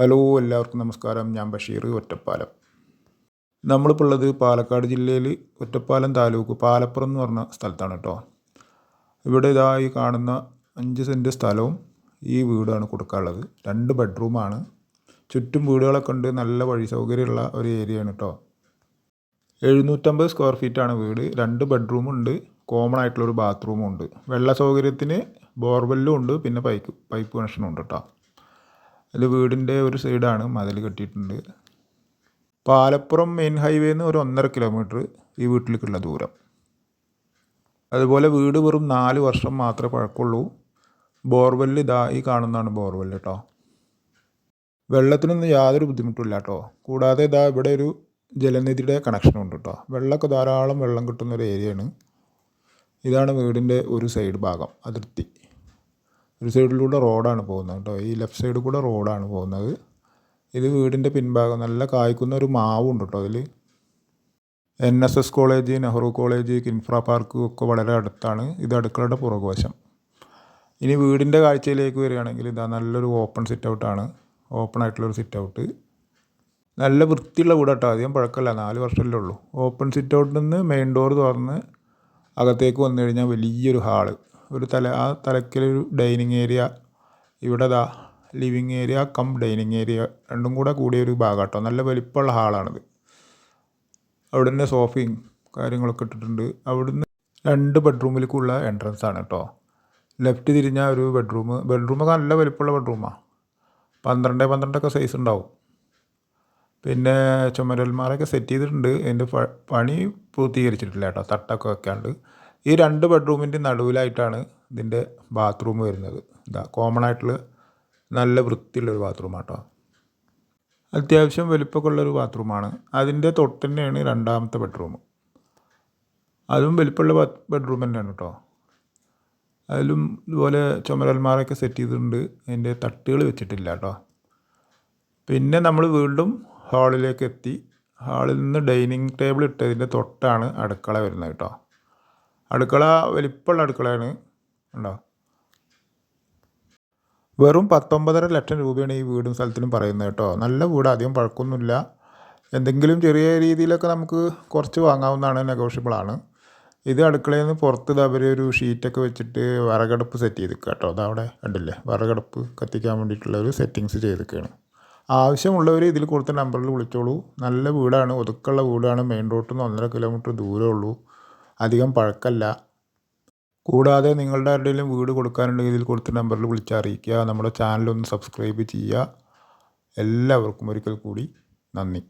Hello എല്ലാവർക്കും നമസ്കാരം. ഞാൻ ബഷീർ ഒറ്റപ്പാലം. നമ്മളിപ്പോൾ ഉള്ളത് പാലക്കാട് ജില്ലയിൽ ഒറ്റപ്പാലം താലൂക്ക് പാലപ്പുറം എന്ന് പറഞ്ഞ സ്ഥലത്താണ് കേട്ടോ ഇവിടെ ഇതായി കാണുന്ന അഞ്ച് സെന്റ് സ്ഥലവും ഈ വീടാണ് കൊടുക്കാനുള്ളത്. രണ്ട് ബെഡ്റൂമാണ് ചുറ്റും വീടുകളൊക്കെ ഉണ്ട്. നല്ല വഴി സൗകര്യമുള്ള ഒരു ഏരിയയാണ് കേട്ടോ എഴുന്നൂറ്റമ്പത് സ്ക്വയർ ഫീറ്റാണ് വീട്. രണ്ട് ബെഡ്റൂമുണ്ട് കോമൺ ആയിട്ടുള്ളൊരു ബാത്റൂമും ഉണ്ട്. വെള്ള സൗകര്യത്തിന് ബോർവെല്ലും ഉണ്ട്. പിന്നെ പൈപ്പ് പൈപ്പ് കണക്ഷനും ഉണ്ട് കേട്ടോ ഇത് വീടിന്റെ ഒരു സൈഡാണ് മതിൽ കെട്ടിയിട്ടുണ്ട്. പാലപ്പുറം മെയിൻ ഹൈവേയിൽ നിന്ന് ഒരു ഒന്നര കിലോമീറ്റർ ഈ വീട്ടിലേക്കുള്ള ദൂരം. അതുപോലെ വീട് വെറും നാല് വർഷം മാത്രമേ പഴക്കുള്ളൂ ബോർവെല്ല് ഇതാ ഈ കാണുന്നതാണ് ബോർവെല്ല് കേട്ടോ വെള്ളത്തിനൊന്നും യാതൊരു ബുദ്ധിമുട്ടില്ല കേട്ടോ കൂടാതെ ഇതാ ഇവിടെ ഒരു ജലനിധിയുടെ കണക്ഷൻ ഉണ്ട് കേട്ടോ വെള്ളമൊക്കെ ധാരാളം വെള്ളം കിട്ടുന്ന ഒരു ഏരിയയാണ് ഇതാണ് വീടിന്റെ ഒരു സൈഡ് ഭാഗം അതിർത്തി. ഒരു സൈഡിലൂടെ റോഡാണ് പോകുന്നത് കേട്ടോ. ഈ ലെഫ്റ്റ് സൈഡിൽ കൂടെ റോഡാണ് പോകുന്നത്. ഇത് വീടിന്റെ പിൻഭാഗം നല്ല കായ്ക്കുന്ന ഒരു മാവുണ്ട് കേട്ടോ അതിൽ N S S college Nehru college Kinfra park ഒക്കെ വളരെ അടുത്താണ്. ഇത് അടുക്കളയുടെ പുറകുവശം. ഇനി വീടിന്റെ കാഴ്ചയിലേക്ക് വരികയാണെങ്കിൽ ഇതാ നല്ലൊരു ഓപ്പൺ സിറ്റ് ഔട്ടാണ് ഓപ്പൺ ആയിട്ടുള്ളൊരു സിറ്റ് ഔട്ട് നല്ല വൃത്തിയുള്ള വീട് കേട്ടോ. അധികം പഴക്കമല്ല. നാല് വർഷമല്ലേ ഉള്ളൂ. ഓപ്പൺ സിറ്റ് ഔട്ടിൽ നിന്ന് മെയിൻ ഡോർ തുറന്ന് അകത്തേക്ക് വന്നു കഴിഞ്ഞാൽ വലിയൊരു ഹാൾ. ഒരു തല ആ തലക്കിലൊരു ഡൈനിങ് ഏരിയ ഇവിടെ ദാ living area cum dining area രണ്ടും കൂടെ കൂടിയൊരു ഭാഗം കേട്ടോ നല്ല വലിപ്പമുള്ള ഹാളാണിത്. അവിടെ തന്നെ സോഫയും കാര്യങ്ങളൊക്കെ ഇട്ടിട്ടുണ്ട്. അവിടുന്ന് രണ്ട് ബെഡ്റൂമിലേക്കുള്ള എൻട്രൻസ് ആണ് കേട്ടോ ലെഫ്റ്റ് തിരിഞ്ഞ ഒരു ബെഡ്റൂം ബെഡ്റൂമൊക്കെ നല്ല വലിപ്പമുള്ള ബെഡ്റൂമാണ് പന്ത്രണ്ട് പന്ത്രണ്ടൊക്കെ സൈസ് ഉണ്ടാവും. പിന്നെ ചുമരന്മാരൊക്കെ സെറ്റ് ചെയ്തിട്ടുണ്ട്. അതിന്റെ പണി പൂർത്തീകരിച്ചിട്ടില്ല കേട്ടോ തട്ടൊക്കെ വെക്കാണ്ട്. ഈ രണ്ട് ബെഡ്റൂമിന്റെ നടുവിലായിട്ടാണ് ഇതിന്റെ ബാത്റൂം വരുന്നത്. ഇതാ കോമൺ ആയിട്ടുള്ള നല്ല വൃത്തിയുള്ളൊരു ബാത്റൂമാണ് കേട്ടോ അത്യാവശ്യം വലിപ്പമൊക്കെ ഉള്ളൊരു ബാത്റൂമാണ് അതിന്റെ തൊട്ട് തന്നെയാണ് രണ്ടാമത്തെ ബെഡ്റൂം അതും വലിപ്പമുള്ള ബെഡ്റൂം തന്നെയാണ് കേട്ടോ അതിലും ഇതുപോലെ ചുമരൽമാരൊക്കെ സെറ്റ് ചെയ്തിട്ടുണ്ട്. അതിന്റെ തട്ടുകൾ വെച്ചിട്ടില്ല കേട്ടോ പിന്നെ നമ്മൾ വീണ്ടും ഹാളിലേക്ക് എത്തി. ഹാളിൽ നിന്ന് ഡൈനിങ് ടേബിൾ ഇട്ടതിന്റെ തൊട്ടാണ് അടുക്കള വരുന്നത് കേട്ടോ അടുക്കള വലിപ്പമുള്ള അടുക്കളയാണ് ഉണ്ടോ വെറും പത്തൊമ്പതര ലക്ഷം രൂപയാണ് ഈ വീടും സ്ഥലത്തിനും പറയുന്നത് കേട്ടോ. നല്ല വീട് അധികം പഴക്കൊന്നുമില്ല എന്തെങ്കിലും ചെറിയ രീതിയിലൊക്കെ നമുക്ക് കുറച്ച് വാങ്ങാവുന്നതാണ് നെഗോഷ്യബിളാണ് ഇത് അടുക്കളയിൽ നിന്ന് പുറത്ത് അവർ ഒരു ഷീറ്റൊക്കെ വെച്ചിട്ട് വിറകടുപ്പ് സെറ്റ് ചെയ്തു കേട്ടോ. അതവിടെ കണ്ടില്ലേ? വിറകടുപ്പ് കത്തിക്കാൻ വേണ്ടിയിട്ടുള്ള ഒരു സെറ്റിങ്സ് ചെയ്തിരിക്കുകയാണ്. ആവശ്യമുള്ളവർ ഇതിൽ കൊടുത്ത നമ്പറിൽ വിളിച്ചോളൂ. നല്ല വീടാണ് ഒതുക്കുള്ള വീടാണ്. മെയിൻ റോഡിൽ നിന്ന് ഒന്നര കിലോമീറ്റർ ദൂരമേ ഉള്ളൂ. അധികം പഴക്കല്ല. കൂടാതെ നിങ്ങളുടെ ആരുടെയും വീട് കൊടുക്കാനുണ്ടെങ്കിൽ ഇതിൽ കൊടുത്ത നമ്പറിൽ വിളിച്ച് അറിയിക്കുക. നമ്മുടെ ചാനലൊന്ന് സബ്സ്ക്രൈബ് ചെയ്യുക. എല്ലാവർക്കും ഒരിക്കൽ കൂടി നന്ദി.